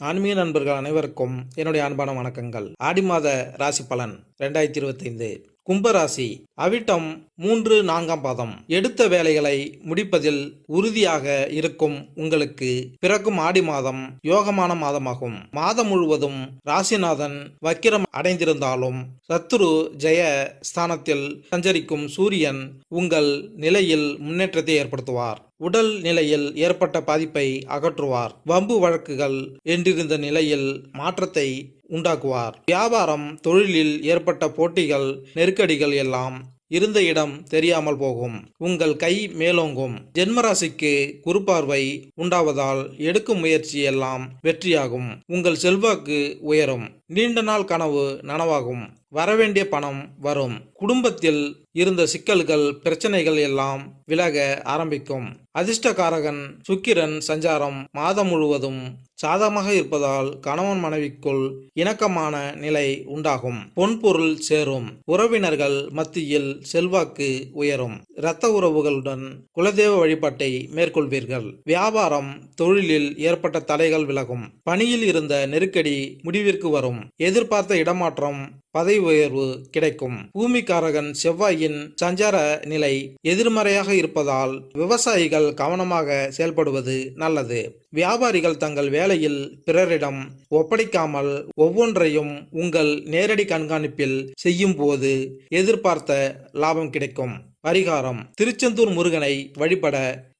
ஆன்மீக நண்பர்கள் அனைவருக்கும் என்னுடைய அன்பான வணக்கங்கள். ஆடி மாத ராசி பலன் ரெண்டாயிரத்தி இருபத்தைந்து. கும்பராசி அவிட்டம் மூன்று நான்காம் பாதம். எடுத்த வேலைகளை முடிப்பதில் உறுதியாக இருக்கும் உங்களுக்கு பிறக்கும் ஆடி மாதம் யோகமான மாதமாகும். மாதம் முழுவதும் ராசிநாதன் வக்கிரம் அடைந்திருந்தாலும் சத்துரு ஜெய ஸ்தானத்தில் சஞ்சரிக்கும் சூரியன் உங்கள் நிலையில் முன்னேற்றத்தை ஏற்படுத்துவார். உடல் நிலையில் ஏற்பட்ட பாதிப்பை அகற்றுவார். வம்பு வழக்குகள் என்றிருந்த நிலையில் மாற்றத்தை உண்டாக்குவார். வியாபாரம் தொழிலில் ஏற்பட்ட போட்டிகள் நெருக்கடிகள் எல்லாம் இருந்த இடம் தெரியாமல் போகும். உங்கள் கை மேலோங்கும். ஜென்மராசிக்கு குறுபார்வை உண்டாவதால் எடுக்கும் முயற்சி எல்லாம் வெற்றியாகும். உங்கள் செல்வாக்கு உயரும். நீண்ட நாள் கனவு நனவாகும். வரவேண்டிய பணம் வரும். குடும்பத்தில் இருந்த சிக்கல்கள் பிரச்சனைகள் எல்லாம் விலக ஆரம்பிக்கும். அதிர்ஷ்டகாரகன் சுக்கிரன் சஞ்சாரம் மாதம் முழுவதும் சாதகமாக இருப்பதால் கணவன் மனைவிக்குள் இணக்கமான நிலை உண்டாகும். பொன்பொருள் சேரும். உறவினர்கள் மத்தியில் செல்வாக்கு உயரும். இரத்த உறவுகளுடன் குலதெய்வ வழிபாட்டை மேற்கொள்வீர்கள். வியாபாரம் தொழிலில் ஏற்பட்ட தடைகள் விலகும். பணியில் இருந்த நெருக்கடி முடிவிற்கு வரும். எதிர்பார்த்த இடமாற்றம் பதவி உயர்வு கிடைக்கும். பூமிக்காரகன் செவ்வாயின் சஞ்சார நிலை எதிர்மறையாக இருப்பதால் விவசாயிகள் கவனமாக செயல்படுவது நல்லது. வியாபாரிகள் தங்கள் வேலையில் பிறரிடம் ஒப்படைக்காமல் ஒவ்வொன்றையும் உங்கள் நேரடி கண்காணிப்பில் செய்யும் போது எதிர்பார்த்த லாபம் கிடைக்கும். பரிகாரம். திருச்செந்தூர் முருகனை வழிபட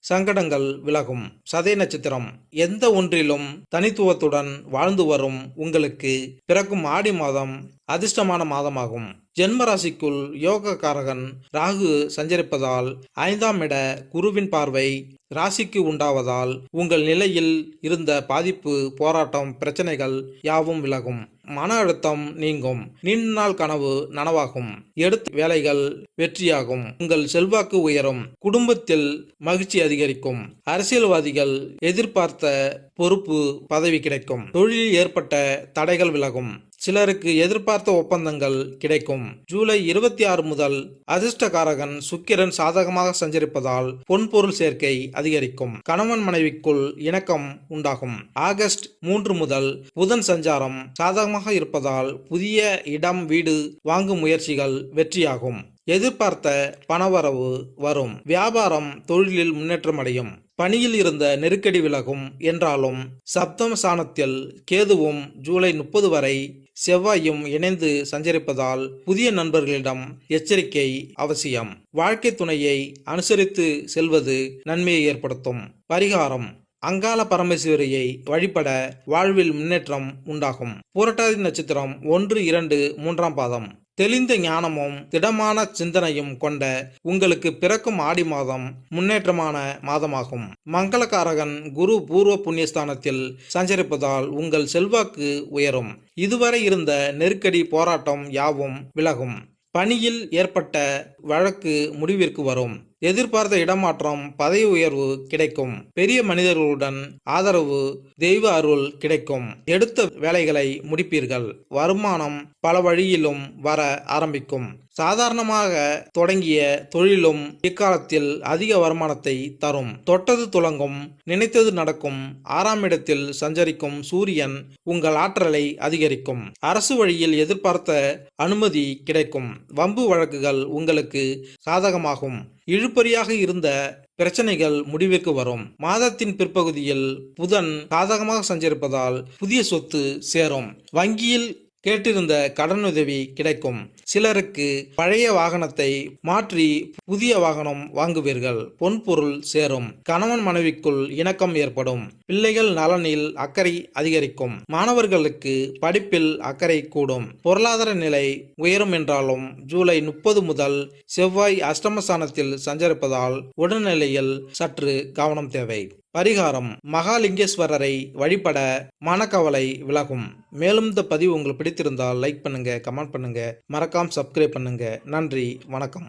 சங்கடங்கள் விலகும். சதய நட்சத்திரம் எந்த ஒன்றிலும் தனித்துவத்துடன் வாழ்ந்து வரும் உங்களுக்கு பிறக்கும் ஆடி மாதம் அதிர்ஷ்டமான மாதமாகும். ஜென்மராசிக்குள் யோகக்காரகன் ராகு சஞ்சரிப்பதால் ஐந்தாம் இட குருவின் பார்வை ராசிக்கு உண்டாவதால் உங்கள் நிலையில் இருந்த பாதிப்பு போராட்டம் பிரச்சனைகள் யாவும் விலகும். மன அழுத்தம் நீங்கும். நீண்ட நாள் கனவு நனவாகும். எடுத்த வேலைகள் வெற்றியாகும். உங்கள் செல்வாக்கு உயரும். குடும்பத்தில் மகிழ்ச்சி அதிகரிக்கும். அரசியல்வாதிகள் எதிர்பார்த்த பொறுப்பு பதவி கிடைக்கும். தொழிலில் ஏற்பட்ட தடைகள் விலகும். சிலருக்கு எதிர்பார்த்த ஒப்பந்தங்கள் கிடைக்கும். ஜூலை இருபத்தி ஆறு முதல் அதிர்ஷ்டகாரகன் சுக்கிரன் சாதகமாக சஞ்சரிப்பதால் பொன்பொருள் சேர்க்கை அதிகரிக்கும். கணவன் மனைவிக்குள் இணக்கம் உண்டாகும். ஆகஸ்ட் மூன்று முதல் புதன் சஞ்சாரம் சாதகமாக இருப்பதால் புதிய இடம் வீடு வாங்கும் முயற்சிகள் வெற்றியாகும். எதிர்பார்த்த பணவரவு வரும். வியாபாரம் தொழிலில் முன்னேற்றம் அடையும். பணியில் இருந்த நெருக்கடி விலகும் என்றாலும் சப்தம் சாணத்தில் கேதுவும் ஜூலை முப்பது வரை செவ்வாயும் இணைந்து சஞ்சரிப்பதால் புதிய நண்பர்களிடம் எச்சரிக்கை அவசியம். வாழ்க்கை துணையை அனுசரித்து செல்வது நன்மையை ஏற்படுத்தும். பரிகாரம். அங்காள பரமேஸ்வரியை வழிபட வாழ்வில் முன்னேற்றம் உண்டாகும். புரட்டாதி நட்சத்திரம் ஒன்று இரண்டு மூன்றாம் பாதம். தெளிந்த ஞானமும் திடமான சிந்தனையும் கொண்ட உங்களுக்கு பிறக்கும் ஆடி மாதம் முன்னேற்றமான மாதமாகும். மங்களகாரகன் குரு பூர்வ புண்ணியஸ்தானத்தில் சஞ்சரிப்பதால் உங்கள் செல்வாக்கு உயரும். இதுவரை இருந்த நெருக்கடி போராட்டம் யாவும் விலகும். பணியில் ஏற்பட்ட வழக்கு முடிவிற்கு வரும். எதிர்பார்த்த இடமாற்றம் பதவி உயர்வு கிடைக்கும். பெரிய மனிதர்களுடன் ஆதரவு தெய்வ அருள் கிடைக்கும். எடுத்த வேலைகளை முடிப்பீர்கள். வருமானம் பல வழியிலும் வர ஆரம்பிக்கும். சாதாரணமாக தொடங்கிய தொழிலும் இக்காலத்தில் அதிக வருமானத்தை தரும். தொட்டது துலங்கும் நினைத்தது நடக்கும். ஆறாம் இடத்தில் சஞ்சரிக்கும் சூரியன் உங்கள் ஆற்றலை அதிகரிக்கும். அரசு வழியில் எதிர்பார்த்த அனுமதி கிடைக்கும். வம்பு வழக்குகள் உங்களுக்கு சாதகமாகும். இழுபறியாக இருந்த பிரச்சனைகள் முடிவிற்கு வரும். மாதத்தின் பிற்பகுதியில் புதன் சாதகமாக சஞ்சரிப்பதால் புதிய சொத்து சேரும். வங்கியில் கேட்டிருந்த கடனுதவி கிடைக்கும். சிலருக்கு பழைய வாகனத்தை மாற்றி புதிய வாகனம் வாங்குவீர்கள். பொன்பொருள் சேரும். கணவன் மனைவிக்குள் இணக்கம் ஏற்படும். பிள்ளைகள் நலனில் அக்கறை அதிகரிக்கும். மாணவர்களுக்கு படிப்பில் அக்கறை கூடும். பொருளாதார நிலை உயரும் என்றாலும் ஜூலை முப்பது முதல் செவ்வாய் அஷ்டமஸ்தானத்தில் சஞ்சரிப்பதால் உடல்நிலையில் சற்று கவனம் தேவை. பரிகாரம் மகாலிங்கேஸ்வரரை வழிபட மனக்கவலை விலகும். மேலும் இந்த பதிவு உங்களுக்கு பிடித்திருந்தால் லைக் பண்ணுங்க கமெண்ட் பண்ணுங்க. மறக்காம சப்ஸ்கிரைப் பண்ணுங்க. நன்றி வணக்கம்.